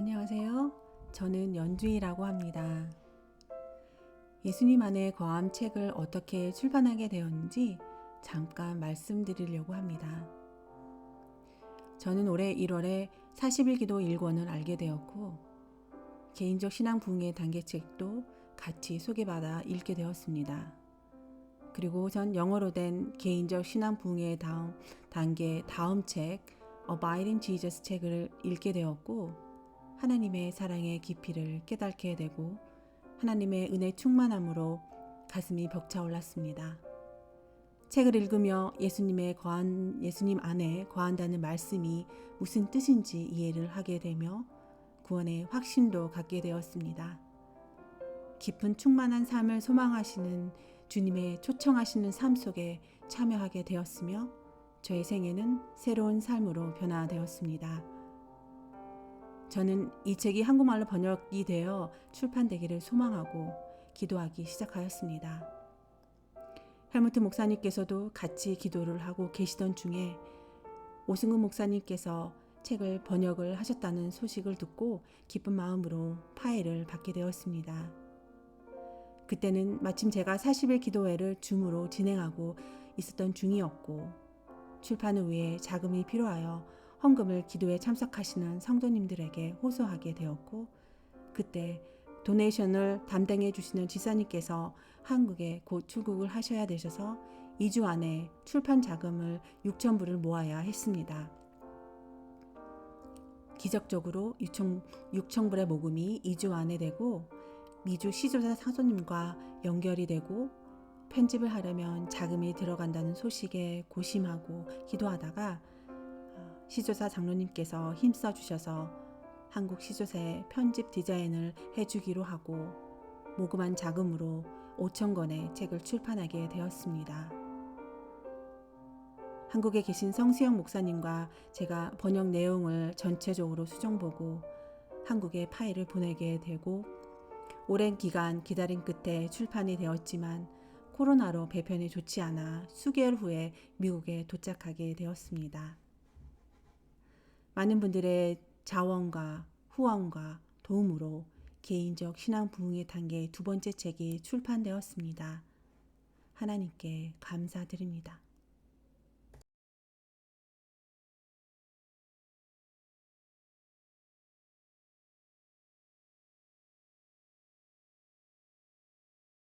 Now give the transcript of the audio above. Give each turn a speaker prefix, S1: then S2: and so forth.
S1: 안녕하세요. 저는 연주이라고 합니다. 예수님 안에 거함 책을 어떻게 출판하게 되었는지 잠깐 말씀드리려고 합니다. 저는 올해 1월에 41기도 1권을 알게 되었고, 개인적 신앙 부흥의 단계책도 같이 소개받아 읽게 되었습니다. 그리고 전 영어로 된 개인적 신앙 부흥의 다음 단계 다음 책 Abiding Jesus 책을 읽게 되었고 하나님의 사랑의 깊이를 깨닫게 되고 하나님의 은혜 충만함으로 가슴이 벅차올랐습니다. 책을 읽으며 예수님의 거한 예수님 안에 거한다는 말씀이 무슨 뜻인지 이해를 하게 되며 구원의 확신도 갖게 되었습니다. 깊은 충만한 삶을 소망하시는 주님의 초청하시는 삶 속에 참여하게 되었으며 저의 생애는 새로운 삶으로 변화되었습니다. 저는 이 책이 한국말로 번역이 되어 출판되기를 소망하고 기도하기 시작하였습니다. 헬무트 목사님께서도 같이 기도를 하고 계시던 중에 오승훈 목사님께서 책을 번역을 하셨다는 소식을 듣고 기쁜 마음으로 파일을 받게 되었습니다. 그때는 마침 제가 40일 기도회를 줌으로 진행하고 있었던 중이었고 출판을 위해 자금이 필요하여 헌금을 기도에 참석하시는 성도님들에게 호소하게 되었고 그때 도네이션을 담당해 주시는 지사님께서 한국에 곧 출국을 하셔야 되셔서 2주 안에 출판 자금을 6천 불을 모아야 했습니다. 기적적으로 6천, 6천 불의 모금이 2주 안에 되고 미주 시조사 사소님과 연결이 되고 편집을 하려면 자금이 들어간다는 소식에 고심하고 기도하다가 시조사 장로님께서 힘써 주셔서 한국 시조사의 편집 디자인을 해주기로 하고 모금한 자금으로 5천 권의 책을 출판하게 되었습니다. 한국에 계신 성수영 목사님과 제가 번역 내용을 전체적으로 수정보고 한국에 파일을 보내게 되고 오랜 기간 기다린 끝에 출판이 되었지만 코로나로 배편이 좋지 않아 수개월 후에 미국에 도착하게 되었습니다. 많은 분들의 자원과 후원과 도움으로 개인적 신앙 부흥의 단계 두 번째 책이 출판되었습니다. 하나님께 감사드립니다.